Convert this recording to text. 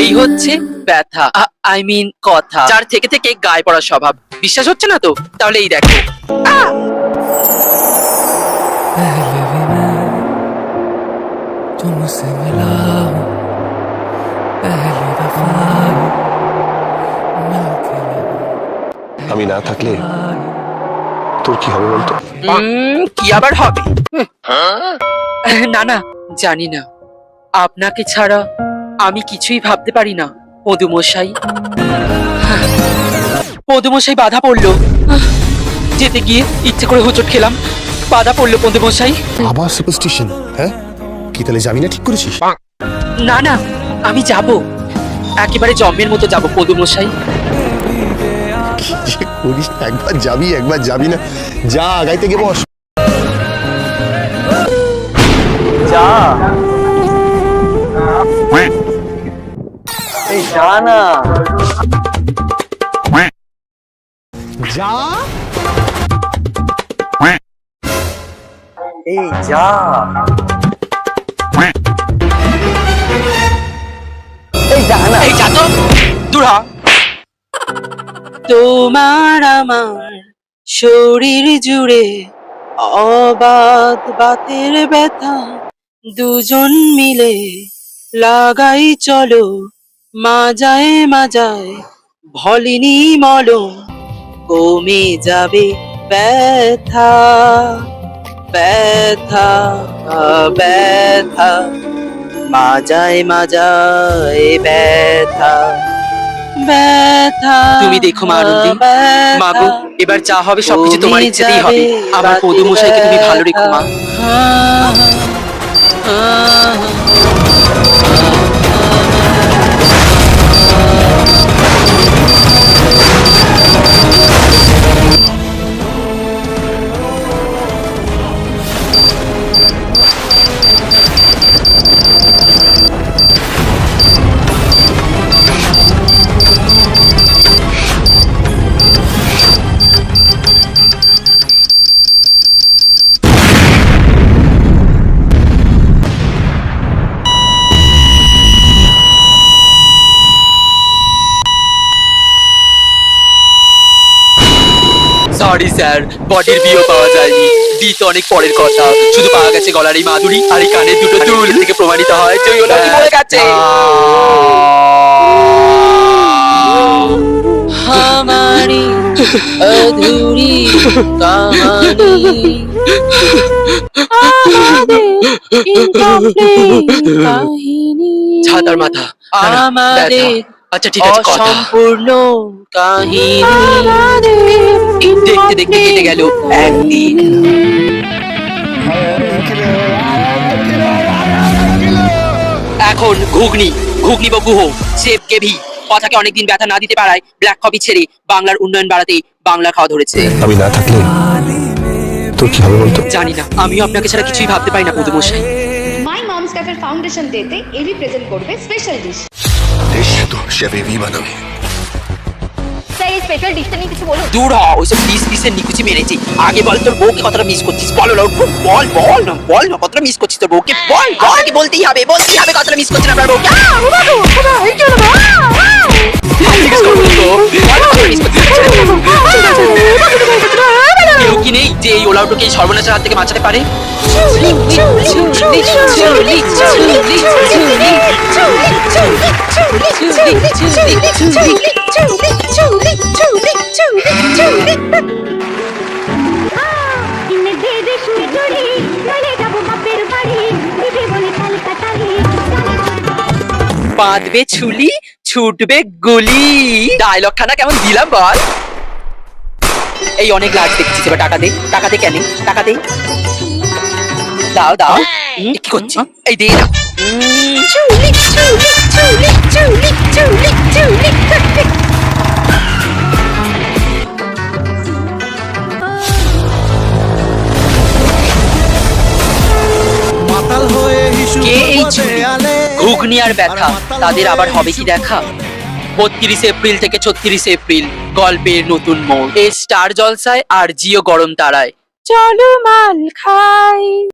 এই হচ্ছে ব্যথা আই মিন কথা যার থেকে থেকে গায়ে পড়ার স্বভাব বিশ্বাস হচ্ছে না তো তাহলে এই দেখো पहले भी मैं तुमसे मिला हूँ पहली दफा ही मिलके लगा আমি না থাকলে তোর কি হবে বলতো উম, কি আবার হবে না না জানি না আপনাকে ছাড়া আমি কিছুই ভাবতে পারি না পদুমশাই। পদুমশাই বাধা পড়ল। যেতে গিয়ে ইচ্ছে করে হোঁচট খেলাম। বাধা পড়ল পদুমশাই। আবার সুপারস্টিশন হ্যাঁ? কি তাহলে যাবি না ঠিক করেছিস? না না আমি যাব। একেবারে জন্মের মতো যাব পদুমশাই। করিস একবার যাবি একবার যাবি না। যা আগাইতে গিয়ে বস। এই যা? এই যা। এই যা না। এই যা তো। দূর তোমার আমার শরীর জুড়ে অবাধ বাতের ব্যথা দুজন মিলে লাগাই চলো মাজায় মাজায় ভলিনি মলম কমে যাবে ব্যথা ব্যথা ব্যথা। মাজায় মাজায় ব্যথা ব্যথা তুমি দেখো মা আনন্দি। মাগো এবার যা হবে সবকিছু তোমার ইচ্ছেতেই হবে। আমার পদুমশাইকে তুমি ভালো রেখো মা। সরি স্যার বডির বিও পাওয়া যায়নি বি তো অনেক পরের কথা শুধু পাওয়া গেছে গলার এই মাধুরী আর এই কানের দুটো চুল থেকে প্রমাণিত হয় যে ওই ওলাউটি মরে গেছে हमारी अधूरी कहानी ছাতার মাথা আমাদের আচ্ছা ঠিক আছে কথা। সম্পূর্ণ কাহিনী দেখতে দেখতে কেটে গেল একদিন। এখন ঘুগনি ঘুগনি বা গুহ সেব কেভি কথাকে অনেকদিন ব্যথা না দিতে পারায় ব্ল্যাক কপি ছেড়ে বাংলার উন্নয়ন বাড়াতে বাংলা খাওয়া ধরেছে। আমি না থাকলে তোর কি হবে বলতো? জানি না আমিও আপনাকে ছাড়া কিছুই ভাবতে পারি না পদুমশাই। মাই মমস ক্যাফের ফাউন্ডেশন ডেতে এরি প্রেজেন্ট করবে স্পেশাল ডিশ তো সে বেবি বানাবে স্যার এই স্পেশাল ডিশটা নিয়ে কিছু বলুন দূর হ ওইসব পিস পিসের নিকুচি মেরেছি আগে বল তোর বউকে কতটা মিস করছিস বল বল বল না বল না কতটা মিস করছিস তোর বউকে বল বলতেই হবে বলতেই হবে কতটা মিস করছিস আপনার বউকে জিজ্ঞেস করব তো। বল, কতটা miss করছিস? কেউ কি নেই যে এই ওলাউটোকে এই সর্বনাশের হাত থেকে বাঁচাতে পারে বাঁধবে ছুলি ছুটবে গুলি। ডায়লগ খানা কেমন দিলাম বল। এই অনেক লাজ দেখছিস এবার টাকা দে টাকা দে কেন টাকা দে। দাও দাও। কি করছি? এই দে না এই ছুরি ঘুগনি আর ব্যথা তাদের আবার হবে কি দেখা? বত্রিশে এপ্রিল থেকে ছত্রিশে এপ্রিল, গল্পের নতুন মোড়। এই স্টার জলসায় আর জিও গরম তারায়। চলো মাল খাই।